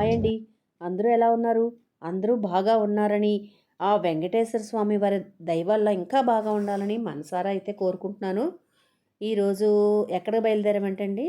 Hi అండి అందరూ ఎలా ఉన్నారు? అందరూ బాగా ఉన్నారని ఆ వెంకటేశ్వర స్వామి వారి దయవల్ల ఇంకా బాగా ఉండాలని మనసారా అయితే కోరుకుంటున్నాను. ఈరోజు ఎక్కడ బయలుదేరామంటండి?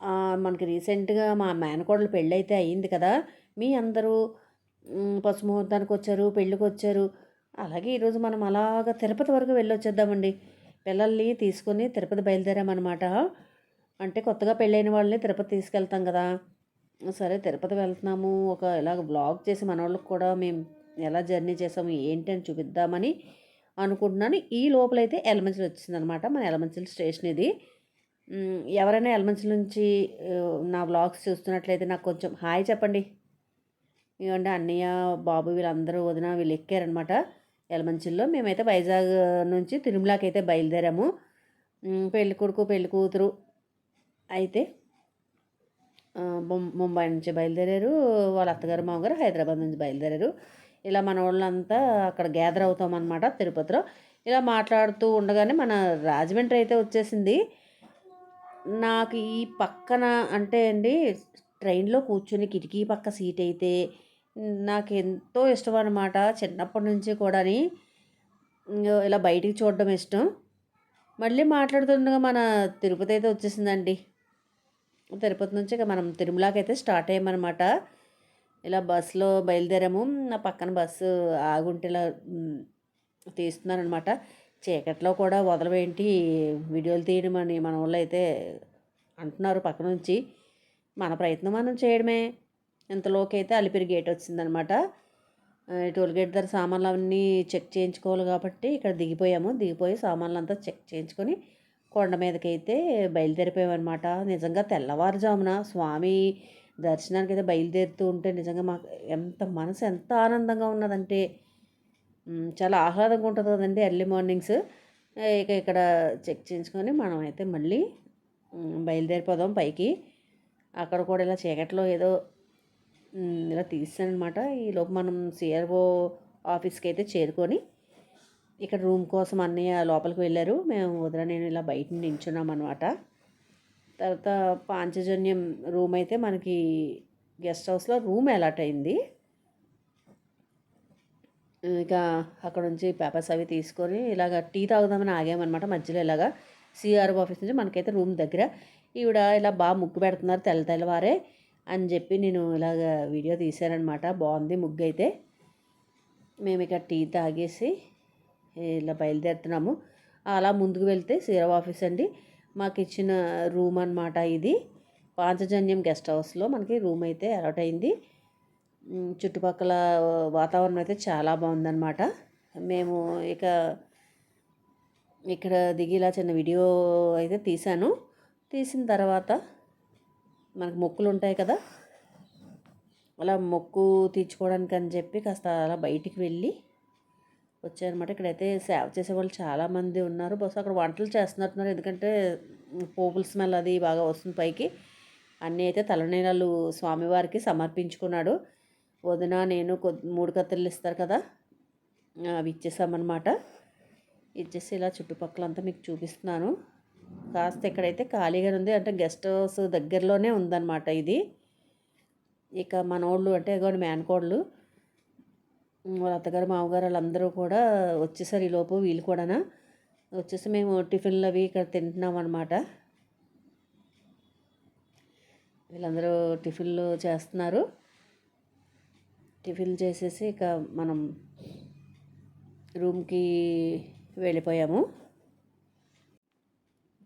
అండి మనకి రీసెంట్గా మా మేనకోడలు పెళ్ళి అయితే అయ్యింది కదా. మీ అందరూ మ్, వచ్చారు పెళ్ళికి వచ్చారు. అలాగే ఈరోజు మనం అలాగ తిరుపతి వరకు వెళ్ళొచ్చేద్దామండి. పిల్లల్ని తీసుకొని తిరుపతి బయలుదేరామన్నమాట. అంటే కొత్తగా పెళ్ళైన వాళ్ళని తిరుపతి తీసుకెళ్తాం కదా. సరే తిరుపతి వెళ్తున్నాము. ఒక ఇలాగ బ్లాగ్ చేసి మన వాళ్ళకి కూడా మేము ఎలా జర్నీ చేసాము ఏంటి అని చూపిద్దామని అనుకుంటున్నాను. ఈ లోపలైతే ఎలమంచిల్ వచ్చిందనమాట మన ఎలమంచిల్ స్టేషన్ ఇది. ఎవరైనా ఎలమంచిల నుంచి నా బ్లాగ్స్ చూస్తున్నట్లయితే నాకు కొంచెం హాయ్ చెప్పండి. ఇవ్వండి అన్నయ్య బాబు వీళ్ళందరూ వదిన వీళ్ళు ఎక్కారనమాట ఎలమంచిల్లో మేమైతే వైజాగ్ నుంచి తిరుమలకి అయితే బయలుదేరాము పెళ్ళికొడుకు పెళ్ళికూతురు కొడుకు కూతురు అయితే ముంబై నుంచి బయలుదేరారు. వాళ్ళ అత్తగారు మామగారు హైదరాబాద్ నుంచి బయలుదేరారు. ఇలా మన వాళ్ళంతా అక్కడ గ్యాదర్ అవుతాం అనమాట తిరుపతిలో. ఇలా మాట్లాడుతూ ఉండగానే మన రాజమండ్రి అయితే వచ్చేసింది. నాకు ఈ పక్కన అంటే అండి ట్రైన్లో కూర్చుని కిటికీ పక్క సీట్ అయితే నాకు ఎంతో ఇష్టం అనమాట చిన్నప్పటి నుంచి కూడాని ఇలా బయటికి చూడడం ఇష్టం. మళ్ళీ మాట్లాడుతుండగా మన తిరుపతి అయితే వచ్చేసిందండి. తిరుపతి నుంచి ఇక మనం తిరుమలకి అయితే స్టార్ట్ అయ్యామన్నమాట. ఇలా బస్సులో బయలుదేరాము. నా పక్కన బస్సు ఆగుంటే ఇలా తీస్తున్నారనమాట చీకట్లో కూడా వదలవేంటి? వీడియోలు తీయడం అని మన వాళ్ళు అయితే అంటున్నారు పక్క నుంచి. మన ప్రయత్నం మనం చేయడమే. ఇంతలోకి అయితే అలిపిరి గేట్ వచ్చిందనమాట టోల్ గేట్ దగ్గర సామాన్లు అవన్నీ చెక్ చేయించుకోవాలి కాబట్టి ఇక్కడ దిగిపోయాము. దిగిపోయి సామాన్లు అంతా చెక్ చేయించుకొని కొండ మీదకి అయితే బయలుదేరిపోయామన్నమాట. నిజంగా తెల్లవారుజామున స్వామి దర్శనానికి అయితే బయలుదేరుతూ ఉంటే నిజంగా మాకు ఎంత మనసు ఎంత ఆనందంగా ఉన్నదంటే చాలా ఆహ్లాదంగా ఉంటుంది కదండి ఎర్లీ మార్నింగ్స్. ఇక ఇక్కడ చెక్ చేయించుకొని మనం అయితే మళ్ళీ బయలుదేరిపోదాం పైకి. అక్కడ కూడా ఇలా చీకట్లో ఏదో ఇలా తీస్తానమాట ఈలోపు మనం సిఆర్ఓ ఆఫీస్కి అయితే చేరుకొని ఇక్కడ రూమ్ కోసం అన్నయ్య లోపలికి వెళ్ళారు. మేము వదిన నేను ఇలా బయట నించున్నాం అనమాట తర్వాత పాంచజన్యం రూమ్ అయితే మనకి గెస్ట్ హౌస్లో రూమ్ అలాట్ అయింది. ఇక అక్కడ నుంచి పేపర్స్ అవి తీసుకొని ఇలాగ టీ తాగుదామని ఆగామన్నమాట మధ్యలో ఇలాగా. సిఆర్ఓ ఆఫీస్ నుంచి మనకైతే రూమ్ దగ్గర. ఈవిడ ఇలా బాగా ముగ్గు పెడుతున్నారు తెల్ల తెల్లవారే అని చెప్పి నేను ఇలాగ వీడియో తీశానమాట బాగుంది ముగ్గు అయితే. మేము ఇక టీ తాగేసి ఇలా బయలుదేరుతున్నాము. అలా ముందుకు వెళ్తే సీరవ్ ఆఫీస్ అండి. మాకు ఇచ్చిన రూమ్ అన్నమాట ఇది. పాంచజన్యం గెస్ట్ హౌస్లో మనకి రూమ్ అయితే అలాట్ అయింది. చుట్టుపక్కల వాతావరణం అయితే చాలా బాగుందన్నమాట. మేము ఇక ఇక్కడ దిగి ఇలా చిన్న వీడియో అయితే తీశాను. తీసిన తర్వాత మనకు మొక్కులు ఉంటాయి కదా. అలా మొక్కు తీర్చుకోవడానికి అని చెప్పి కాస్త అలా బయటికి వెళ్ళి వచ్చారనమాట ఇక్కడైతే సేవ చేసే వాళ్ళు చాలామంది ఉన్నారు. బహుశా అక్కడ వంటలు చేస్తున్నట్టున్నారు. ఎందుకంటే పోపుల స్మెల్ అది బాగా వస్తుంది పైకి. అన్నీ అయితే తలనీలాలు స్వామివారికి సమర్పించుకున్నాడు. వదిన నేను కొద్ది మూడు కత్తిళ్ళు ఇస్తారు కదా అవి ఇచ్చేసామన్నమాట. ఇచ్చేసి ఇలా చుట్టుపక్కలంతా మీకు చూపిస్తున్నాను. కాస్త ఇక్కడైతే ఖాళీగా ఉంది. అంటే గెస్ట్ హౌస్ దగ్గరలోనే ఉందన్నమాట ఇది. ఇక మనోళ్ళు అంటే ఇగోండి మేనకోళ్ళు వాళ్ళ అత్తగారు మామగారు వాళ్ళందరూ కూడా వచ్చేసారు ఈలోపు వీళ్ళు కూడానా. వచ్చేసి మేము టిఫిన్లు అవి ఇక్కడ తింటున్నాం అనమాట వీళ్ళందరూ టిఫిన్లు చేస్తున్నారు. టిఫిన్లు చేసేసి ఇక మనం రూమ్కి వెళ్ళిపోయాము.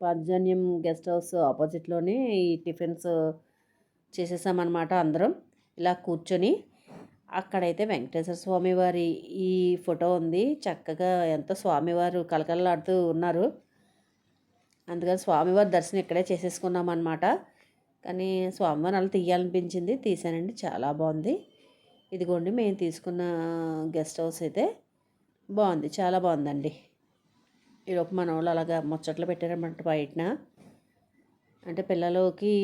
పాంచజన్యం గెస్ట్ హౌస్ ఆపోజిట్లోనే ఈ టిఫిన్స్ చేసేసామన్నమాట అందరం. ఇలా కూర్చొని అక్కడైతే వెంకటేశ్వర స్వామి వారి ఈ ఫోటో ఉంది. చక్కగా ఎంతో స్వామివారు కలకలలాడుతూ ఉన్నారు. అందుకని స్వామివారి దర్శనం ఇక్కడే చేసేసుకున్నాం అనమాట కానీ స్వామివారిని అలా తీయాలనిపించింది. తీసానండి చాలా బాగుంది. ఇదిగోండి మేము తీసుకున్న గెస్ట్ హౌస్ అయితే బాగుంది. చాలా బాగుందండి. ఈలోపు మన వాళ్ళు అలాగా ముచ్చట్లు పెట్టారన్నమాట బయటన. అంటే పిల్లలకి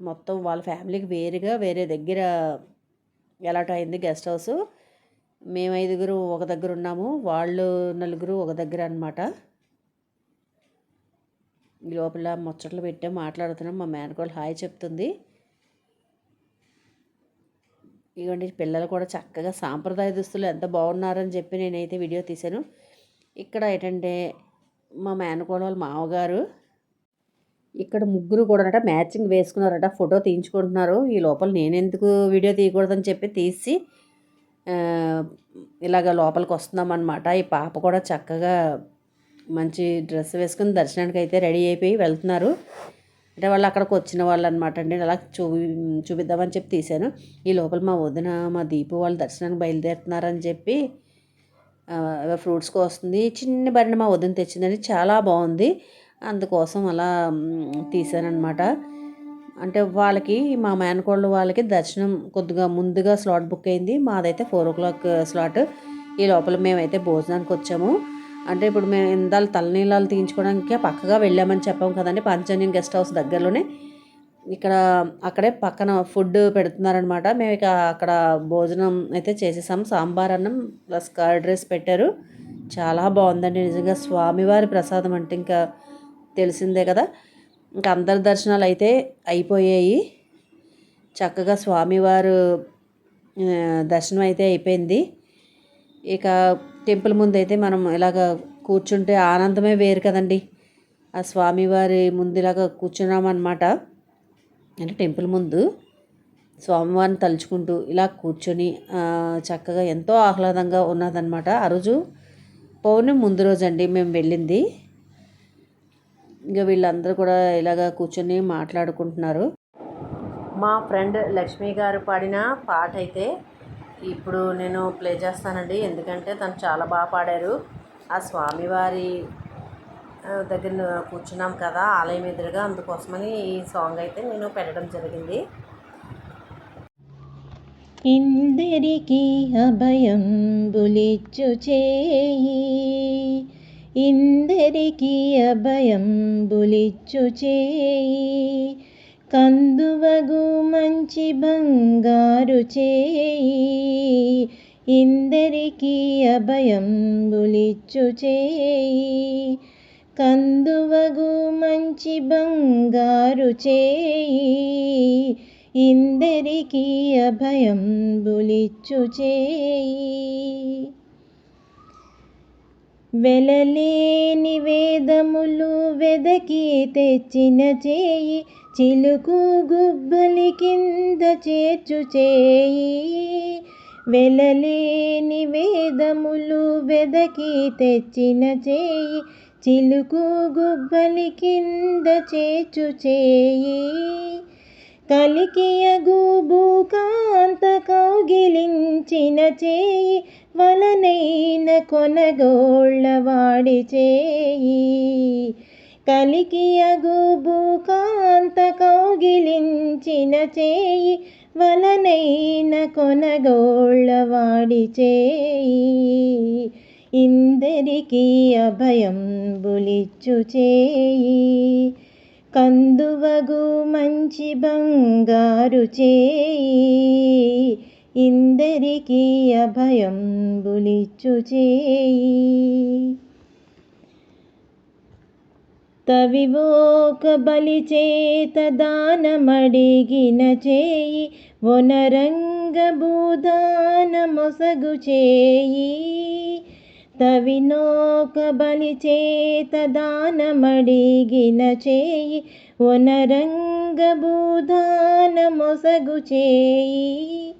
మొత్తం వాళ్ళ ఫ్యామిలీకి వేరుగా వేరే దగ్గర ఎలాట్ అయింది గెస్ట్ హౌస్. మేము ఐదుగురు ఒక దగ్గర ఉన్నాము. వాళ్ళు నలుగురు ఒక దగ్గర అనమాట ఈ లోపల ముచ్చట్లు పెట్టాం మాట్లాడుతున్నాం. మా మేనకోళ్ళు హాయ్ చెప్తుంది. ఇవ్వండి పిల్లలు కూడా చక్కగా సాంప్రదాయ దుస్తులు ఎంత బాగున్నారని చెప్పి నేనైతే వీడియో తీశాను. ఇక్కడ ఏంటంటే మా మేనకోడలు మామగారు ఇక్కడ ముగ్గురు కూడా మ్యాచింగ్ వేసుకున్నారట. ఫోటో తీయించుకుంటున్నారు. ఈ లోపల నేను ఎందుకు వీడియో తీయకూడదని చెప్పి తీసి ఇలాగ లోపలికి వస్తున్నామన్నమాట. ఈ పాప కూడా చక్కగా మంచి డ్రెస్ వేసుకుని దర్శనానికి అయితే రెడీ అయిపోయి వెళ్తున్నారు. అంటే వాళ్ళు అక్కడికి వచ్చిన వాళ్ళు అనమాట అండి అలా చూపి చూపిద్దామని చెప్పి తీశాను. ఈ లోపల మా వదిన మా దీపు వాళ్ళు దర్శనానికి బయలుదేరుతున్నారని చెప్పి ఫ్రూట్స్ కోస్తుంది. చిన్న బండి మా వదిన తెచ్చిందని చాలా బాగుంది. అందుకోసం అలా తీశానమాట అంటే వాళ్ళకి మా మేనకోళ్ళు వాళ్ళకి దర్శనం కొద్దిగా ముందుగా స్లాట్ బుక్ అయింది. మాదైతే ఫోర్ ఓ క్లాక్ స్లాట్. ఈ లోపల మేమైతే భోజనానికి వచ్చాము. అంటే ఇప్పుడు మేము ఇందాలు తలనీలాలు తీయించుకోవడానికి పక్కగా వెళ్ళామని చెప్పాము కదండి పంచాన్యం గెస్ట్ హౌస్ దగ్గరలోనే. ఇక్కడ అక్కడే పక్కన ఫుడ్ పెడుతున్నారనమాట మేము ఇక అక్కడ భోజనం అయితే చేసేసాం సాంబార్ అన్నం ప్లస్ కర్డ్ రైస్ పెట్టారు. చాలా బాగుందండి నిజంగా. స్వామివారి ప్రసాదం అంటే ఇంకా తెలిసిందే కదా. ఇంకా అందరి దర్శనాలు అయితే అయిపోయాయి. చక్కగా స్వామివారు దర్శనం అయితే అయిపోయింది. ఇక టెంపుల్ ముందు అయితే మనం ఇలాగ కూర్చుంటే ఆనందమే వేరు కదండి. ఆ స్వామివారి ముందు ఇలాగ కూర్చున్నామన్నమాట అంటే టెంపుల్ ముందు స్వామివారిని తలుచుకుంటూ ఇలా కూర్చొని చక్కగా ఎంతో ఆహ్లాదంగా ఉన్నదన్నమాట. ఆ రోజు పౌర్ణమి ముందు రోజు అండి మేము వెళ్ళింది. ఇంకా వీళ్ళందరూ కూడా ఇలాగ కూర్చొని మాట్లాడుకుంటున్నారు. మా ఫ్రెండ్ లక్ష్మి గారు పాడిన పాట అయితే ఇప్పుడు నేను ప్లే చేస్తానండి. ఎందుకంటే తను చాలా బాగా పాడారు. ఆ స్వామివారి దగ్గర కూర్చున్నాం కదా ఆలయం ఎదురుగా అందుకోసమని ఈ సాంగ్ అయితే నేను పెట్టడం జరిగింది. ఇందరికి అభయం బులిచ్చు చేయి. ఇందరికీ అభయం బులిచ్చు చేయి. కందువగు మంచి బంగారు చేయి. ఇందరికీ అభయం బులిచ్చు చేయి. కందువగు మంచి బంగారు చేయి. ఇందరికీ అభయం బులిచ్చు చేయి. వెలలేని వేదములు వెదకి తెచ్చిన చేయి చిలుకు గుబ్బలి కింద చేర్చు చేయి. వెలలేని వేదములు వెదకి తెచ్చిన చేయి చిలుకు గుబ్బలి కింద చేచు చేయి. కలికియగు భూకాంత కౌగిలించిన చేయి వలనైన కొనగోళ్ళ వాడి చేయి కలికియగు భూకాంత కౌగిలించిన చేయి వలనైన కొనగోళ్ళ వాడి చేయి ఇందరికి అభయం బులిచ్చు చేయి కందువగు మంచి బంగారు చేయి ఇందరికీ అభయం బులిచ్చు చేయి. తవివోక బలి చేత దానమడిగిన చేయి వనరంగ భూదాన మొసగు చేయి. తవినోక బలి చేత దానమడిగిన చేయి వనరంగ భూదాన మొసగు చేయి.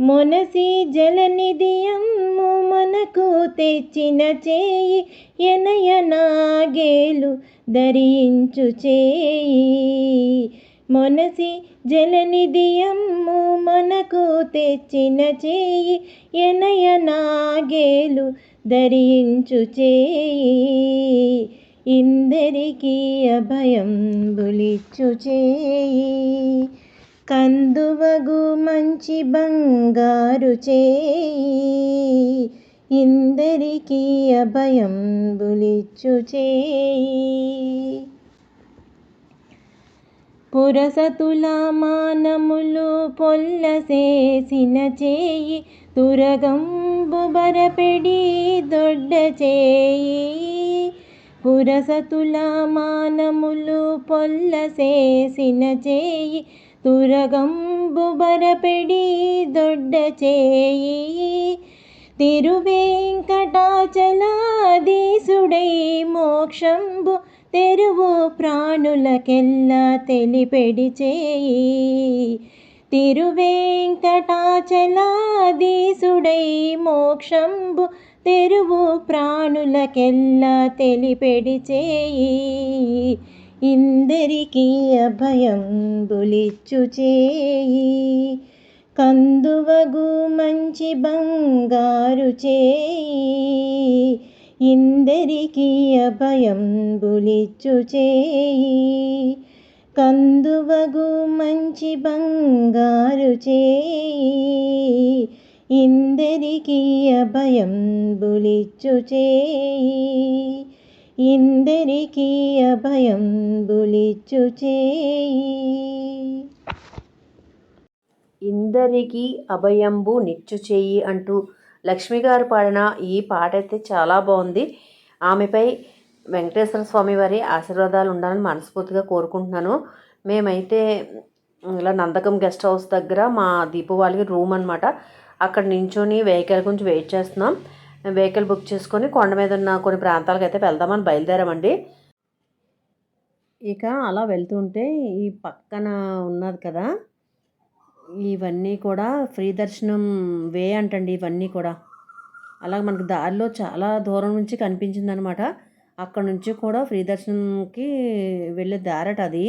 మొనసి జలనిధియమ్ము మనకు తెచ్చిన చేయి ఎనయనాగేలు ధరించు చేయి. మొనసి జలనిధియమ్ము మనకు తెచ్చిన చేయి ఎనయనాగేలు ధరించు చేయి. ఇందరికీ అభయం బులిచ్చు చేయి. కందువగు మంచి బంగారు చేయి ఇందరికీ అభయం బులిచ్చు చేయి. పురసతుల మానములు పొల్లసేసిన చేయి తురగంబు బరపెడి దొడ్డ చేయి. పురసతుల మానములు పొల్లసేసిన చేయి തുരകമ്പു ബരപെടി ദൊഡ്ഡ ചേയി. తిరువేంకటాచలాదీసుడై మోక్షంబు తెరువు ప్రాణులకెల్లా తెలిపెడి చేయి తిరువేంకటాచలాదీసుడై మోక్షంబు తెరువు ప్రాణులకెల్లా తెలిపెడి చేయి ఇందరికీ అభయం బులిచ్చు చేయి కందువగు మంచి బంగారు చేయి. ఇందరికీ అభయం బులిచ్చు చేయి కందువగు మంచి బంగారు చేయి. ఇందరికీ అభయం బులిచ్చు చేయి ఇందరికీ అభయం బులిచ్చు చేయి. ఇందరికీ అభయంబు నిచ్చు చేయి అంటూ లక్ష్మి గారు పాడిన ఈ పాట అయితే చాలా బాగుంది. ఆమెపై వెంకటేశ్వర స్వామి వారి ఆశీర్వాదాలు ఉండాలని మనస్ఫూర్తిగా కోరుకుంటున్నాను. మేమైతే ఇలా నందకం గెస్ట్ హౌస్ దగ్గర మా దీపు వాళ్ళకి రూమ్ అనమాట అక్కడ నించొని వెహికల్ గురించి వెయిట్ చేస్తున్నాం. వెహికల్ బుక్ చేసుకొని కొండ మీద ఉన్న కొన్ని ప్రాంతాలకు అయితే వెళ్దామని బయలుదేరామండి. ఇక అలా వెళ్తుంటే ఈ పక్కన ఉన్నది కదా ఇవన్నీ కూడా ఫ్రీ దర్శనం వే అంటండి ఇవన్నీ కూడా. అలా మనకు దారిలో చాలా దూరం నుంచి కనిపించింది అనమాట అక్కడ నుంచి కూడా ఫ్రీ దర్శనంకి వెళ్ళే దారట అది.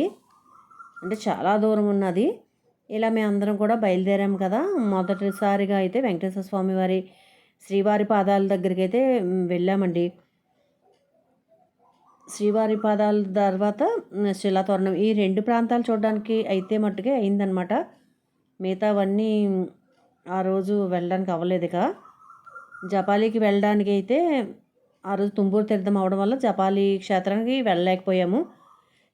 అంటే చాలా దూరం ఉన్నది. ఇలా మేము అందరం కూడా బయలుదేరాం కదా. మొదటిసారిగా అయితే వెంకటేశ్వర స్వామి వారి శ్రీవారి పాదాల దగ్గరికి అయితే వెళ్ళామండి. శ్రీవారి పాదాల తర్వాత శిలాతోరణం. ఈ రెండు ప్రాంతాలు చూడడానికి అయితే మట్టుకే అయిందనమాట మిగతావన్నీ ఆ రోజు వెళ్ళడానికి అవ్వలేదు ఇక. జపాలీకి వెళ్ళడానికి అయితే ఆ రోజు తుంబూరు తీర్థం అవడం వల్ల జపాలి క్షేత్రానికి వెళ్ళలేకపోయాము.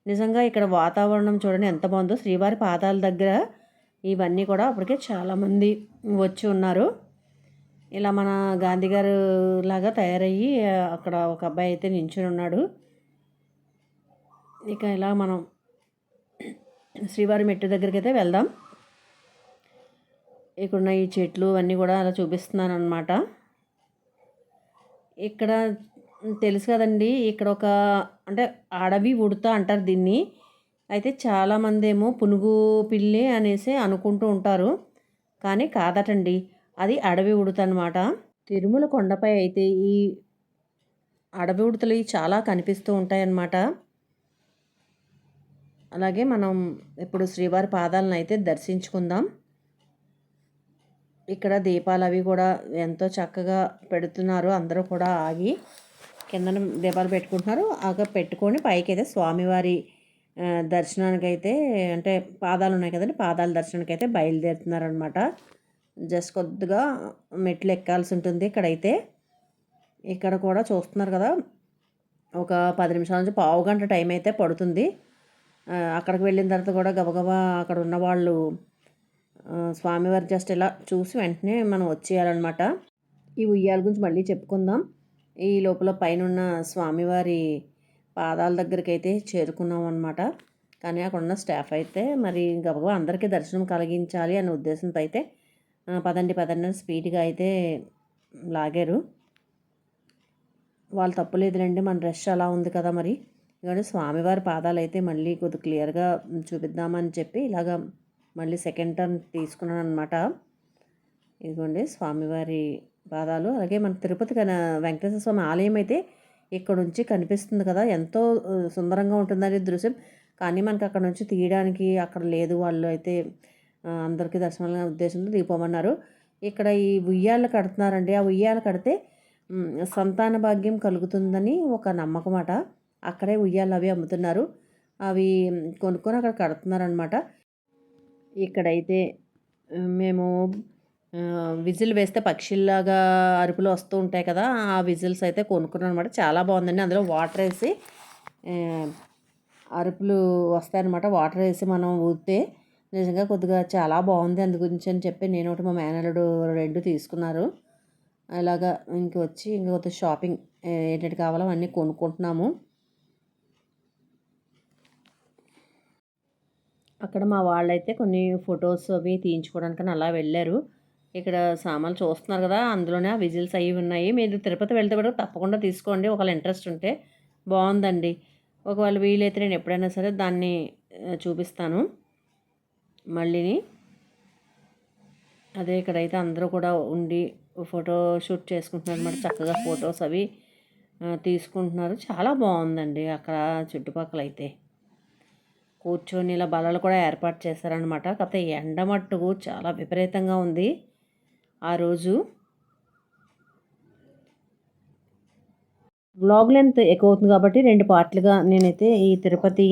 నిజంగా ఇక్కడ వాతావరణం చూడండి ఎంత బాగుందో. శ్రీవారి పాదాల దగ్గర ఇవన్నీ కూడా అప్పటికే చాలామంది వచ్చి ఉన్నారు. ఇలా మన గాంధీ గారు లాగా తయారయ్యి అక్కడ ఒక అబ్బాయి అయితే నించుని ఉన్నాడు. ఇక ఇలా మనం శ్రీవారి మెట్టు దగ్గరికి అయితే వెళ్దాం. ఇక్కడున్న ఈ చెట్లు అన్నీ కూడా అలా చూపిస్తున్నాను అనమాట ఇక్కడ తెలుసు కదండి ఇక్కడ ఒక అంటే అడవి ఉడత అంటారు దీన్ని. అయితే చాలామంది ఏమో పునుగు పిల్లి అనేసి అనుకుంటూ ఉంటారు. కానీ కాదటండి. అది అడవి ఉడత అనమాట తిరుమల కొండపై అయితే ఈ అడవి ఉడతలు చాలా కనిపిస్తూ ఉంటాయన్నమాట. అలాగే మనం ఇప్పుడు శ్రీవారి పాదాలను అయితే దర్శించుకుందాం. ఇక్కడ దీపాలు అవి కూడా ఎంతో చక్కగా పెడుతున్నారు. అందరూ కూడా ఆగి కిందన దీపాలు పెట్టుకుంటున్నారు. ఆగ పెట్టుకొని పైకి అయితే స్వామివారి దర్శనానికి అయితే అంటే పాదాలు ఉన్నాయి కదండి పాదాల దర్శనానికి అయితే బయలుదేరుతున్నారు అనమాట జస్ట్ కొద్దిగా మెట్లు ఎక్కాల్సి ఉంటుంది ఇక్కడైతే. ఇక్కడ కూడా చూస్తున్నారు కదా ఒక పది నిమిషాల నుంచి పావు గంట టైం అయితే పడుతుంది. అక్కడికి వెళ్ళిన తర్వాత కూడా గబగబా అక్కడ ఉన్న వాళ్ళు స్వామివారి జస్ట్ ఇలా చూసి వెంటనే మనం వచ్చేయాలన్నమాట. ఈ ఉయ్యాల గురించి మళ్ళీ చెప్పుకుందాం. ఈ లోపల పైన ఉన్న స్వామివారి పాదాల దగ్గరికి అయితే చేరుకున్నాం అనమాట కానీ అక్కడ ఉన్న స్టాఫ్ అయితే మరి గబగబా అందరికీ దర్శనం కలిగించాలి అనే ఉద్దేశంతో అయితే పదండి పదండి స్పీడ్గా అయితే లాగారు. వాళ్ళు తప్పులేదులేండి మన రష్ అలా ఉంది కదా మరి. ఎందుకంటే స్వామివారి పాదాలు అయితే మళ్ళీ కొద్ది క్లియర్గా చూపిద్దామని చెప్పి ఇలాగ మళ్ళీ సెకండ్ టర్న్ తీసుకున్నాను అనమాట ఇదిగోండి స్వామివారి పాదాలు. అలాగే మన తిరుపతి వెంకటేశ్వర స్వామి ఆలయం అయితే ఇక్కడ నుంచి కనిపిస్తుంది కదా. ఎంతో సుందరంగా ఉంటుందనే దృశ్యం. కానీ మనకు అక్కడ నుంచి తీయడానికి అక్కడ లేదు. వాళ్ళు అయితే అందరికీ దర్శనం ఉద్దేశంతో దిగిపోమన్నారు. ఇక్కడ ఈ ఉయ్యాలు కడుతున్నారండి. ఆ ఉయ్యాలు కడితే సంతాన భాగ్యం కలుగుతుందని ఒక నమ్మకం అట అక్కడే ఉయ్యాలు అవి అమ్ముతున్నారు. అవి కొనుక్కొని అక్కడ కడుతున్నారనమాట ఇక్కడైతే మేము విజిల్ వేస్తే పక్షుల్లాగా అరుపులు వస్తూ ఉంటాయి కదా ఆ విజిల్స్ అయితే కొనుక్కున్నాం అనమాట చాలా బాగుందండి. అందులో వాటర్ వేసి అరుపులు వస్తాయన్నమాట. వాటర్ వేసి మనం ఊపితే నిజంగా కొద్దిగా చాలా బాగుంది అందు గురించి అని చెప్పి నేను ఒకటి మా మేనల్లుడు రెండు తీసుకున్నారు. అలాగా ఇంక వచ్చి ఇంకొక షాపింగ్ ఏంటంటే కావాలో అన్నీ కొనుక్కుంటున్నాము. అక్కడ మా వాళ్ళైతే కొన్ని ఫొటోస్ అవి తీయించుకోవడానికి అలా వెళ్ళారు. ఇక్కడ సామాన్లు చూస్తున్నారు కదా అందులోనే ఆ విజిల్స్ అవి ఉన్నాయి. మీరు తిరుపతి వెళ్తే కూడా తప్పకుండా తీసుకోండి ఒకవేళ ఇంట్రెస్ట్ ఉంటే. బాగుందండి. ఒకవేళ వీలైతే నేను ఎప్పుడైనా సరే దాన్ని చూపిస్తాను. మళ్ళీని అదే ఇక్కడైతే అందరూ కూడా ఉండి ఫోటో షూట్ చేసుకుంటున్నారు అనమాట చక్కగా ఫొటోస్ అవి తీసుకుంటున్నారు. చాలా బాగుందండి అక్కడ చుట్టుపక్కల అయితే. కూర్చొని ఇలా బలలు కూడా ఏర్పాటు చేశారనమాట కాకపోతే ఎండ మట్టుకు చాలా విపరీతంగా ఉంది ఆ రోజు. బ్లాగ్ లెంత్ ఎక్కువ అవుతుంది కాబట్టి రెండు పార్ట్లుగా నేనైతే ఈ తిరుపతి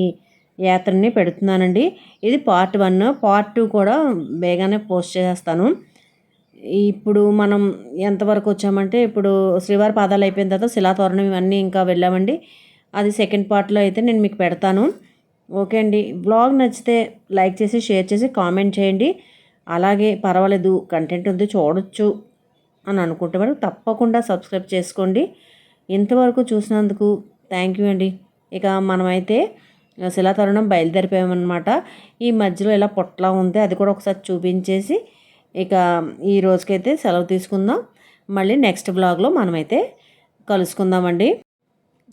యాత్రని పెడుతున్నానండి. ఇది పార్ట్ వన్. పార్ట్ టూ కూడా బేగానే పోస్ట్ చేస్తాను ఇప్పుడు మనం ఎంతవరకు వచ్చామంటే ఇప్పుడు శ్రీవారి పాదాలు అయిపోయిన తర్వాత శిలాతోరణం ఇవన్నీ ఇంకా వెళ్ళామండి. అది సెకండ్ పార్ట్లో అయితే నేను మీకు పెడతాను. ఓకే అండి. బ్లాగ్ నచ్చితే లైక్ చేసి షేర్ చేసి కామెంట్ చేయండి. అలాగే పర్వాలేదు కంటెంట్ ఉంది చూడొచ్చు అని అనుకుంటే తప్పకుండా సబ్స్క్రైబ్ చేసుకోండి. ఇంతవరకు చూసినందుకు థ్యాంక్ యూ అండి. ఇక మనమైతే శిలాతరుణం బయలుదేరిపోయామన్నమాట. ఈ మధ్యలో ఇలా పొట్లా ఉంది అది కూడా ఒకసారి చూపించేసి ఇక ఈ రోజుకైతే సెలవు తీసుకుందాం. మళ్ళీ నెక్స్ట్ బ్లాగ్లో మనమైతే కలుసుకుందామండి.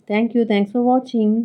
Thank you thanks for watching